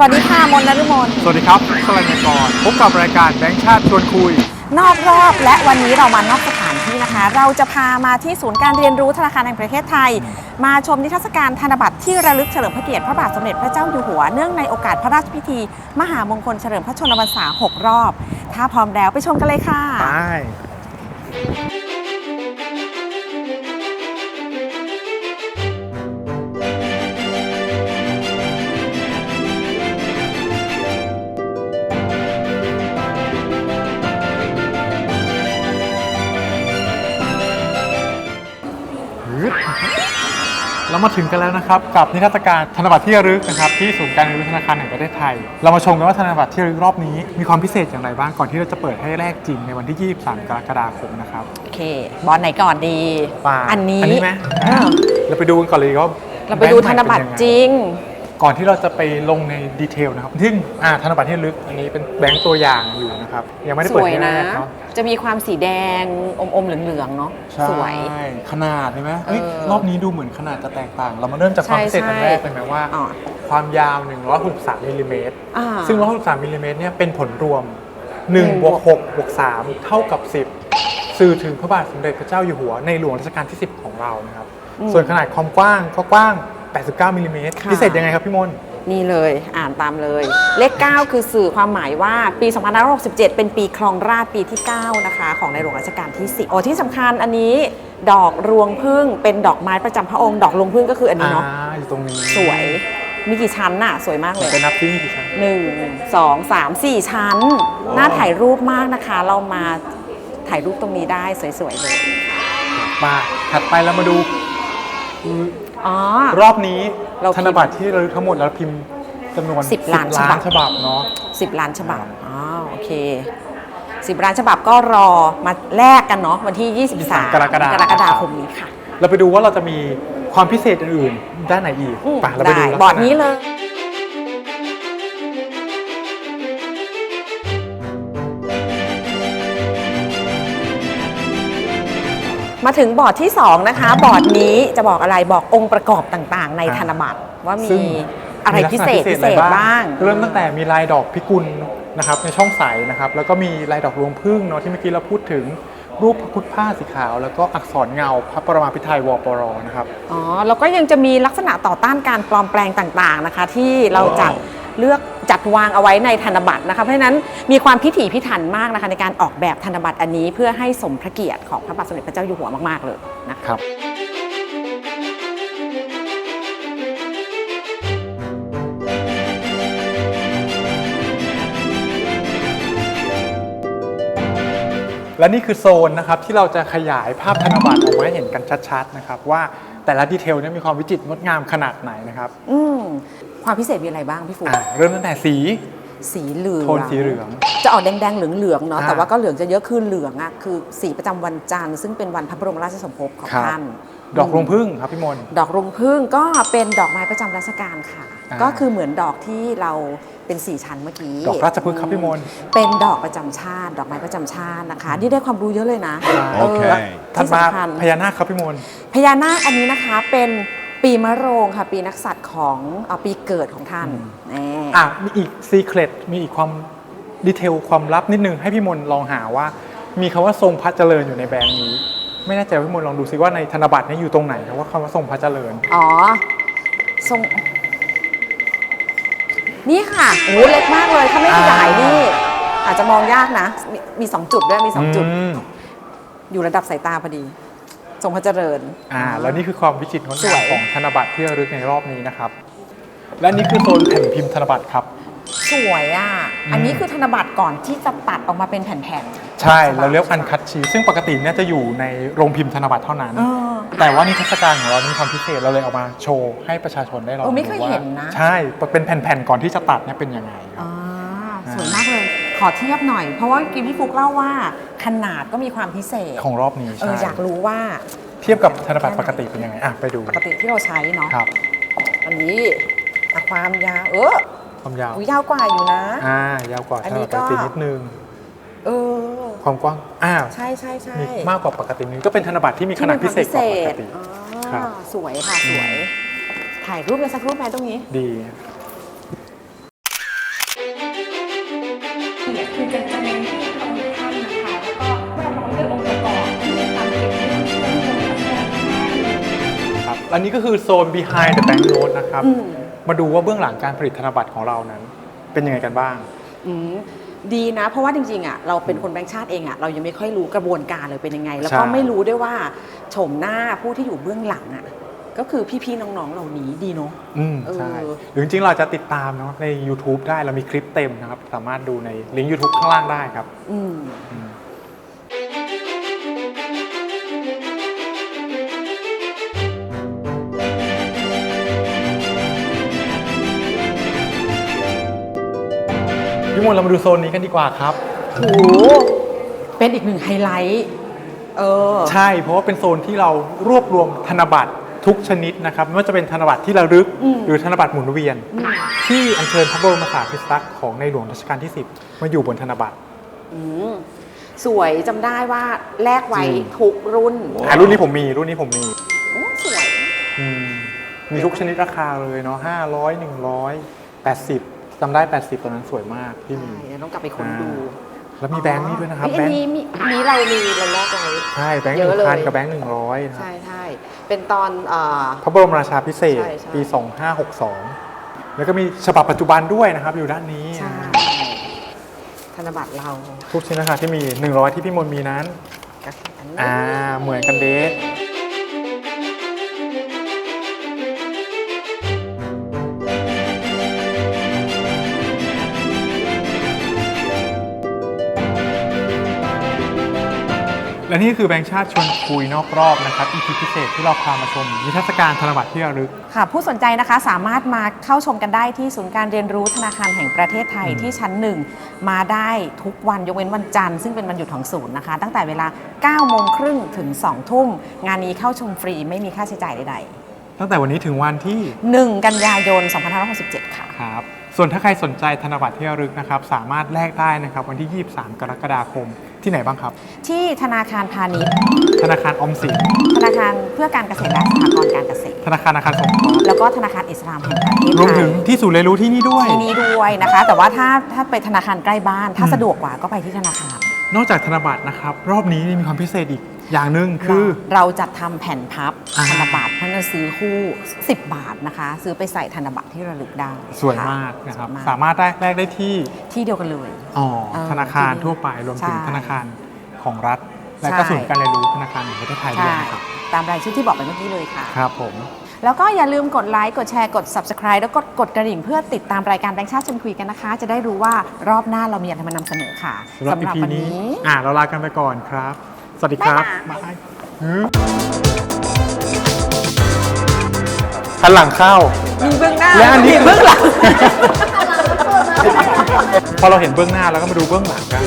สวัสดีค่ะมนต์นฤมลสวัสดีครับสวัสดีกรพบกับรายการแบงค์ชาติชวนคุย นอกรอบและวันนี้เรามานอกสถานที่นะคะ เราจะพามาที่ศูนย์การเรียนรู้ธนาคารแห่งประเทศไทย มาชมนิทรรศการธนบัตรที่ระลึกเฉลิมพระเกียรติพระบาทสมเด็จพระเจ้าอยู่หัว เนื่องในโอกาสพระราชพิธี มหามงคลเฉลิมพระชนมพรรษา6รอบ ถ้าพร้อมแล้วไปชมกันเลยค่ะไป เรามาถึงกันแล้วนะครับกับนิทรรศการธนบัตรที่ระลึกนะครับที่ศูนย์การเรียนรู้ธนาคารแห่งประเทศไทย เรามาชมกันว่าธนบัตรที่ระลึกรอบนี้ มีความพิเศษอย่างไรบ้างก่อนที่เราจะเปิดให้แลกจริงในวันที่ 23 กรกฎาคมนะครับโอเค บอลไหนก่อนดีป่าอันนี้อันนี้ไหมเออเราไปดูกันก่อนเลยว่าเราไปดูธนบัตรจริง ก่อนที่เราจะไปลงในดีเทลนะครับซึ่งอ่าธนบัตรที่ระลึกอันนี้เป็นแบงค์ตัวอย่างอยู่นะครับ ยังไม่ได้สเปิดวยให้แลนะกเนาะจะมีความสีแดงอมๆเหลืองๆเนาะใช่สวยขนาดใช่ไหมเฮ้ยเออรอบนี้ดูเหมือนขนาดจะแตกต่าง เรามาเริ่มจากความใช่พิเศษอันใช่ แรกเป็นไหมว่า อ๋อความยาว 163มิลลิเมตร อ่า ซึ่ง 163มิลลิเมตรเนี่ยเป็นผลรวมหนึ่ง1บวก6บวก3เท่ากับ 10 สื่อถึงพระบาทสมเด็จพระเจ้าอยู่หัวในหลวงรัชกาลที่ 10 ของเรานะครับส่วนขนาดความกว้างก็กว้าง 89มิลลิเมตรค่ะ พิเศษยังไงครับพี่มนต์ นี่เลยอ่านตามเลย เลข 9 คือสื่อความหมายว่าปี 2567 เป็นปีครองราชย์ปีที่ 9 นะคะ ของในหลวงรัชกาลที่ 10 โอ้ที่สำคัญอันนี้ดอกรวงพึ่งเป็นดอกไม้ประจำพระองค์ ดอกรวงพึ่งก็คืออันนี้อ่าเนาะอยู่ตรงนี้สวยมีกี่ชั้นน่ะ สวยมากเลยเป็นนับที่มีกี่ชั้น1 2 3 4ชั้นน่าถ่ายรูปมากนะคะ เรามาถ่ายรูปตรงนี้ได้สวยๆเลย มาถัดไปเรามาดู อ๋อ รอบนี้เราพิมพ์ธนบัตรที่ระลึกทั้งหมดเราพิมพ์จำนวน10ล้านล้านฉฉบับับ บเนาะ10ล้านฉบับอ๋อโอเค10ล้านฉบับก็รอมาแลกกันเนาะวันที่ 23 กรกฎาคมกรกฎาคมนี้ค่ะเราไปดูว่าเราจะมีความพิเศษอื่นๆด้านไหนอีกอืมไปเราไปดูได้ลักษณะ บอร์ดนี้เลย มาถึงบอร์ดที่ 2 นะคะ บอร์ดนี้จะบอกอะไรบอกองค์ประกอบต่างๆ ในธนบัตรว่ามีซึ่ง อะไรมีลักษณพิเศษพิเศษอะไบ้าง เริ่มตั้งแต่มีลายดอกพิกุลนะครับในช่องใสนะครับแล้วก็มีลายดอกรวงพึ่งเนาะที่เมื่อกี้เราพูดถึงรูปพระพุทธผ้าสีขาว แล้วก็อักษรเงาพระประมาพิไทยวปรนะครับ อ๋อ แล้วก็ยังจะมีลักษณะต่อต้านการปลอมแปลงต่างๆนะคะ ที่เราจะเลือก จัดวางเอาไว้ในธนบัตรนะคะเพราะฉะนั้นมีความพิถีพิถันมากนะคะในการออกแบบธนบัตรอันนี้ เพื่อให้สมพระเกียรติของพระบาทสมเด็จพระเจ้าอยู่หัวมากๆเลยนะคะครับและนี่คือโซนนะครับที่เราจะขยายภาพธนบัตรออกมาให้เห็นกันชัดๆนะครับว่า แต่ละดีเทลเนี่ยมีความวิจิตรงดงามขนาดไหนนะครับอืมความพิเศษมีอะไรบ้างพี่ฟูอ่าเริ่มตั้งแต่สี สีเหลือง โทนสีเหลือง จะออกแดงๆเหลืองๆเนาะอ่าแต่ว่าก็เหลืองจะเยอะคือเหลืองอะคือสีประจำวันจันทร์ซึ่งเป็นวันพระบรมราชสมภพของครับ ท่าน ดอกรวงพึ่งครับพี่มนต์ดอกรวงพึ่งก็เป็นดอกไม้ประจำราชการค่ะ อ่า ก็คือเหมือนดอกที่เราเป็นสี่ชั้นเมื่อกี้ดอกราชพฤกษ์ครับพี่มนต์เป็นดอกประจำชาติ ดอกไม้ประจำชาตินะคะ นี่ได้ความรู้เยอะเลยนะโอเคอถัดที่มาสำคัญ พญานาคครับพี่มนต์พญานาคอันนี้นะคะเป็นปีมะโรงค่ะ ปีนักษัตริย์ของเอ่อปีเกิดของท่านแหมอะมีอีกซีเครตมีอีกความดีเทลความลับนิดนึงให้พี่มนต์ลองหาว่า มีคำว่าทรงพระเจริญอยู่ในแบงค์นี้ ไม่แน่ใจว่าพี่มนต์ลองดูซิว่าในธนบัตรเนี้อยู่ตรงไหนครับว่าคำว่าทรงพระเจริญ อ๋อทรงนี่ค่ะโอ้โหเล็กมากเลย ถ้าไม่ขยายนี่ อาจจะมองยากนะ มีมีสองจุดด้วยมีสองจุดอืมอยู่ระดับสายตาพอดี ทรงพระเจริญ อ่า แล้วนี่คือความวิจิตรงดสงาวยมของธนบัตรที่ระลึกในรอบนี้นะครับ และนี่คือโซนแผ่นพิมพ์ธนบัตรครับ สวยอะ อันนี้คือธนบัตรก่อนที่จะตัดออกมาเป็นแผ่นๆ ใช่เราเรียกอันคัดชีซึ่งปกติเนี่ยจะอยู่ในโรงพิมพ์ธนบัตรเท่านั้นเออแต่ว่านิทรรศการของเรามีความพิเศษเราเลยเอามาโชว์ให้ประชาชนได้ลองเออไม่ดูเคยว่าเห็นนะ ใช่ เป็นแผ่นๆ ก่อนที่จะตัดเนี่ยเป็นยังไงครับอ่าสวยมากเลยขอเทียบหน่อย เพราะว่ากิมพี่ฟุกเล่าว่าขนาดก็มีความพิเศษของรอบนี้เอใช่ออยากรู้ว่าเทียบกับธนบัตรปกติเป็นยังไงอะไปดูปกติที่เราใช้เนาะครับอันนี้อะความยาวเออ ความยาวอุ๊ยาวกว่าอยู่นะ อ่ายาวกว่าอันนี้ก็ปีนิดนึงเออ ความกว้างอ่าใช่ใช่ใช่มากกว่าปกตินิดก็เป็นธนบัตรที่มีขนาดพิเศษกว่าปกติสวยค่ะสวย ถ่ายรูปเลยสักรูปไหมตรงนี้ ดี คือจะจะเน้นที่ตรงท่านนะคะแล้วก็ประกอบด้วยองค์ประกอบที่จะทำให้เป็นเครื่องมือทางการแพทย์ ครัอันนี้ก็คือโซน behind the bank note นะครับ มาดูว่าเบื้องหลังการผลิตธนบัตรของเรานั้น เป็นยังไงกันบ้าง อืมดีนะ เพราะว่าจริงๆอะเราเป็นคนแบงค์ชาติเองอะเรายังไม่ค่อยรู้กระบวนการเลยเป็นยังไง แล้วก็ใช่ ไม่รู้ด้วยว่าโฉมหน้าผู้ที่อยู่เบื้องหลังอะก็คือพี่ๆน้องๆเหล่านี้ดีเนาะ อืมเออใช่หรือจริงๆเราจะติดตามเนาะใน YouTube ได้เรามีคลิปเต็มนะครับ สามารถดูในลิงก์ YouTube ข้างล่างได้ครับอืม พี่มนเรามาดูโซนนี้กันดีกว่าครับ โอ้เป็นอีกหนึ่งไฮไลท์เออ ใช่เพราะว่าเป็นโซนที่เรารวบรวมธนบัตรทุกชนิดนะครับไม่ว่าจะเป็นธนบัตรที่ระลึกหรือธนบัตรหมุนเวียน ที่อัญเชิญพระบรมสารีริกธาตุของในหลวงรัชกาลที่ 10 มาอยู่บนธนบัตร อืมสวยจำได้ว่าแลกไว้จริทุกรุ่นรุ่นนี้ผมมีรุ่นนี้ผมมีโอ้สวยมีทุกชนิดราคาเลยเนาะห้าร้อยหนึ่งร้อยแปดสิบ จำได้ 80 ตอนนั้นสวยมากที่มีใช่เดี๋ยวต้องกลับไปค้นดูแล้วมีแบงค์นี่ด้วยนะครับเฮ้แบอังค์นี้มีอันนี้เรามีเราแลกไว้ ใช่แบงค์หเยนึ่อะงเลย พันกับแบงค์หนึ่งร้อยนะครับ ใช่ใช่เป็นตอนเอ่อ พระบรมราชาพิเศษใช่ใช่ ปี 2562 แล้วก็มีฉบับปัจจุบันด้วยนะครับ อยู่ด้านนี้ใช่ธนบัตรเราทุกชิ้นราคาที่มี 100 ที่พี่มนต์มีนั้น ก็คืออันนี้อ่าเหมือนกันเดะ และนี่คือแบงค์ชาติชวนคุยนอกรอบนะครับ EP พิเศษที่เราพามาชมนิทรรศการธนบัตรที่ระลึก ค่ะ ผู้สนใจนะคะสามารถมาเข้าชมกันได้ที่ศูนย์การเรียนรู้ธนาคารแห่งประเทศไทยอืมที่ชั้นหนึ่งมาได้ทุกวันยกเว้นวันจันทร์ซึ่งเป็นวันหยุดของศูนย์นะคะ ตั้งแต่เวลา9โมงครึ่งถึง2ทุ่มงานนี้เข้าชมฟรีไม่มีค่าใช้จ่ายใดตั้งแต่วันนี้ถึงวันที่ๆ1กันยายน 2567 ค่ะครับส่วนถ้าใครสนใจธนบัตรที่ระลึกนะครับสามารถแลกได้นะครับวันที่ 23 กรกฎาคม ที่ไหนบ้างครับ ที่ธนาคารพาณิชย์ ธนาคารออมสินธนาคารเพื่อการเกษตรและสหกรณ์การเกษตร ธนาคารอาคารสงเคราะห์แล้วก็ธนาคารอิสลามแห่งประเทศรวมไทถึยงที่ศูนย์เรียนรู้ที่นี่ด้วย ที่นี้ด้วยนะคะ แต่ว่าถ้าถ้าไปธนาคารใกล้บ้าน ถ้าอืม สะดวกกว่าก็ไปที่ธนาคาร นอกจากธนบัตรนะครับ รอบนี้มีความพิเศษอีก อย่างหนึ่งคือเราจัดทำแผ่นพับอ่าธนบัตรท่านจะซื้อคู่ 10 บาทนะคะ ซื้อไปใส่ธนบัตรที่ระลึกได้สวยค่ะมากนะครับสวยมากสามารถได้แลกได้ที่ที่เดียวกันเลยอ๋อเออธนาคารที่นี่ทั่วไปรวมถึงใช่ธนาคารของรัฐ และก็ใช่ศูนย์การเรียนรู้ธนาคารแห่งประเทศไทยด้วยใช่นะครับตามรายชื่อที่บอกไปเมื่อกี้เลยค่ะครับผมแล้วก็อย่าลืมกดไลค์ กดแชร์ กด subscribe แล้วก็กดกระดิ่งเพื่อติดตามรายการแบงค์ชาติชวนคุยกันนะคะ จะได้รู้ว่ารอบหน้าเรามีอะไรมานำเสนอค่ะสำหรับ EP นี้อ่าเราลากันไปก่อนครับ สวัสดีครับบ๊ายบายบายหือหันหลังเข้า มีเบื้องหน้าและอันนี้ มีเบื้องหลัง พอเราเห็นเบื้องหน้าแล้วก็มาดูเบื้องหลังกัน